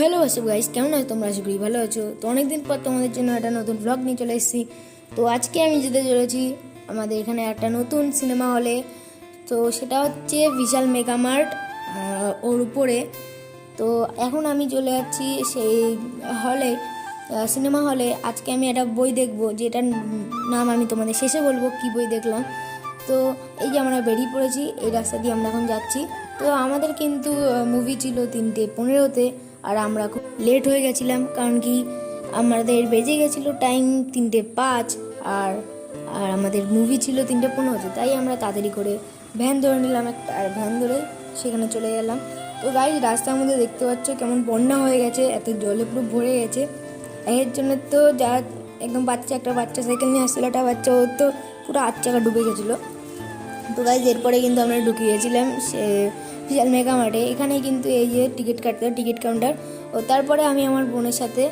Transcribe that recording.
Hello আসব guys কেমন আছো তোমরা? আশা করি ভালো আছো। তো অনেকদিন পর তোমাদের জন্য একটা নতুন ব্লগ নিয়ে চলে এসেছি। তো আজকে আমি যেতে চলেছি আমাদের এখানে একটা নতুন সিনেমা হলে তো সেটা হচ্ছে বিশাল মেগামার্ট ওর উপরে। তো এখন আমি চলে যাচ্ছি সেই হলে সিনেমা হলে আজকে আমি একটা বই দেখব, যেটার নাম আমি তোমাদের শেষে বলব, কি বই দেখলাম। তো এই যে আমরা বেরিয়ে পড়েছি, এই রাস্তা দিয়ে আমরা এখন যাচ্ছি। তো আমাদের কিন্তু মুভি ছিল তিনটে, পনেরোতে। আর আমরা খুব লেট হয়ে গেছিলাম, কারণ কি আমাদের বেজে গেছিল টাইম তিনটে পাঁচ আর আর আমাদের মুভি ছিল তিনটে পনেরোতে তাই আমরা তাড়াতাড়ি করে ভ্যান ধরে নিলাম একটা, আর ভ্যান ধরে সেখানে চলে গেলাম। তো গাড়ি রাস্তার মধ্যে দেখতে পাচ্ছ কেমন বন্যা হয়ে গেছে, এত জলে পুরো ভরে গেছে। এর জন্য তো যা একদম বাচ্চা, একটা বাচ্চা সাইকেল নিয়ে আসছিল, একটা বাচ্চা ও তো পুরো আট চাকা ডুবে গেছিল। তো গাইজ এরপরে কিন্তু আমরা ঢুকে গেছিলাম, সে বিশাল মেগা মার্টে এখানে কিন্তু এই যে টিকিট কাটতে টিকিট কাউন্টার। ও তারপরে আমি আমার বোনের সাথে